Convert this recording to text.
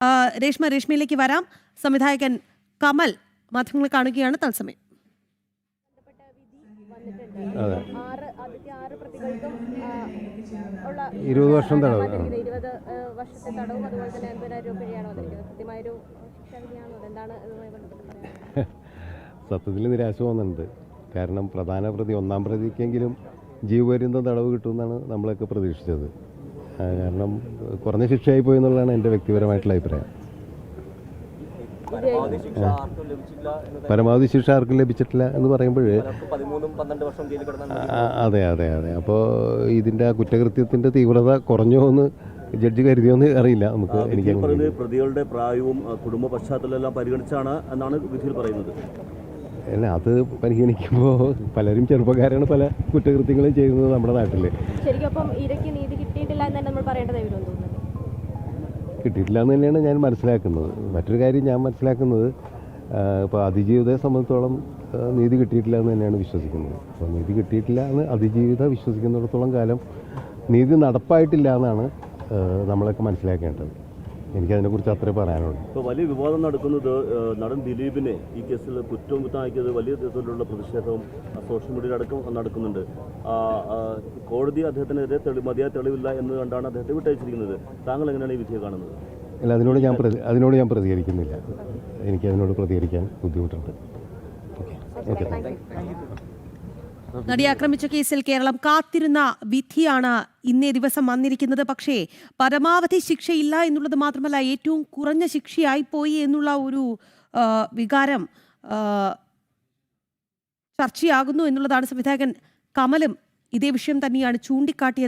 ആ, രേഷ്മ രേഷ്മയിലേക്ക് വരാം. സംവിധായകൻ കമൽ മാധ്യമങ്ങൾ കാണുകയാണ് തത്സമയം. ഇരുപത് വർഷം തടവ്. ഇരുപത് വർഷത്തെ തടവും അതുപോലെ തന്നെ അൻപതിനായിരം വന്നിരിക്കുന്നത്. കൃത്യമായൊരു സത്യത്തിൽ നിരാശ തോന്നുന്നുണ്ട് കാരണം പ്രധാന പ്രതി ഒന്നാം പ്രതിക്കെങ്കിലും ജീവപര്യന്തം തടവ് കിട്ടുമെന്നാണ് നമ്മളൊക്കെ പ്രതീക്ഷിച്ചത്. കാരണം കുറഞ്ഞ ശിക്ഷയായി പോയി എന്നുള്ളതാണ് എന്റെ വ്യക്തിപരമായിട്ടുള്ള അഭിപ്രായം. പരമാവധി ശിക്ഷ ആർക്കും ലഭിച്ചിട്ടില്ല എന്ന് പറയുമ്പോൾ അതെ അതെ അതെ. അപ്പോൾ ഇതിന്റെ ആ കുറ്റകൃത്യത്തിന്റെ തീവ്രത കുറഞ്ഞോ എന്ന് ജഡ്ജി കരുതിയോ എന്ന് അറിയില്ല നമുക്ക് എനിക്ക് പ്രതികളുടെ പ്രായവും കുടുംബ പശ്ചാത്തലം എല്ലാം പരിഗണിച്ചാണ് എന്നാണ് വിധിയിൽ പറയുന്നത്. അല്ല അത് പരിഗണിക്കുമ്പോൾ പലരും ചെറുപ്പക്കാരാണ് പല കുറ്റകൃത്യങ്ങളും ചെയ്യുന്നത് നമ്മുടെ നാട്ടിൽ കിട്ടിയിട്ടില്ല എന്ന് തന്നെയാണ് ഞാൻ മനസ്സിലാക്കുന്നത്. മറ്റൊരു കാര്യം ഞാൻ മനസ്സിലാക്കുന്നത് ഇപ്പോൾ അതിജീവിതയെ സംബന്ധിച്ചോളം നീതി കിട്ടിയിട്ടില്ല എന്ന് തന്നെയാണ് വിശ്വസിക്കുന്നത്. അപ്പോൾ നീതി കിട്ടിയിട്ടില്ല എന്ന് അതിജീവിത വിശ്വസിക്കുന്നിടത്തോളം കാലം നീതി നടപ്പായിട്ടില്ല എന്നാണ് നമ്മളൊക്കെ മനസ്സിലാക്കേണ്ടത്. എനിക്കതിനെക്കുറിച്ച് അത്രേ പറയാനുള്ളൂ. ഇപ്പോൾ വലിയ വിവാദം നടക്കുന്നത് നടൻ ദിലീപിനെ ഈ കേസിൽ കുറ്റവും കുറ്റമാക്കിയത് വലിയ തരത്തിലുള്ള പ്രതിഷേധവും സോഷ്യൽ മീഡിയയിൽ അടക്കം നടക്കുന്നുണ്ട്. കോടതി അദ്ദേഹത്തിനെതിരെ തെളി മതിയായ തെളിവില്ല എന്ന് കണ്ടാണ് അദ്ദേഹത്തെ വിട്ടയച്ചിരിക്കുന്നത്. താങ്കൾ എങ്ങനെയാണ് ഈ വിധിയെ കാണുന്നത്? അല്ല അതിനോട് ഞാൻ പ്രതി അതിനോട് ഞാൻ പ്രതികരിക്കുന്നില്ല. എനിക്ക് അതിനോട് പ്രതികരിക്കാൻ ബുദ്ധിമുട്ടുണ്ട്. ഓക്കെ ഓക്കെ നടിയെ ആക്രമിച്ച കേസിൽ കേരളം കാത്തിരുന്ന വിധിയാണ് ഇന്നേ ദിവസം വന്നിരിക്കുന്നത്. പക്ഷേ പരമാവധി ശിക്ഷയില്ല എന്നുള്ളത് മാത്രമല്ല ഏറ്റവും കുറഞ്ഞ ശിക്ഷയായി പോയി എന്നുള്ള ഒരു വികാരം ചർച്ചയാകുന്നു എന്നുള്ളതാണ് സംവിധായകൻ കമലും ഇതേ വിഷയം തന്നെയാണ് ചൂണ്ടിക്കാട്ടിയത്.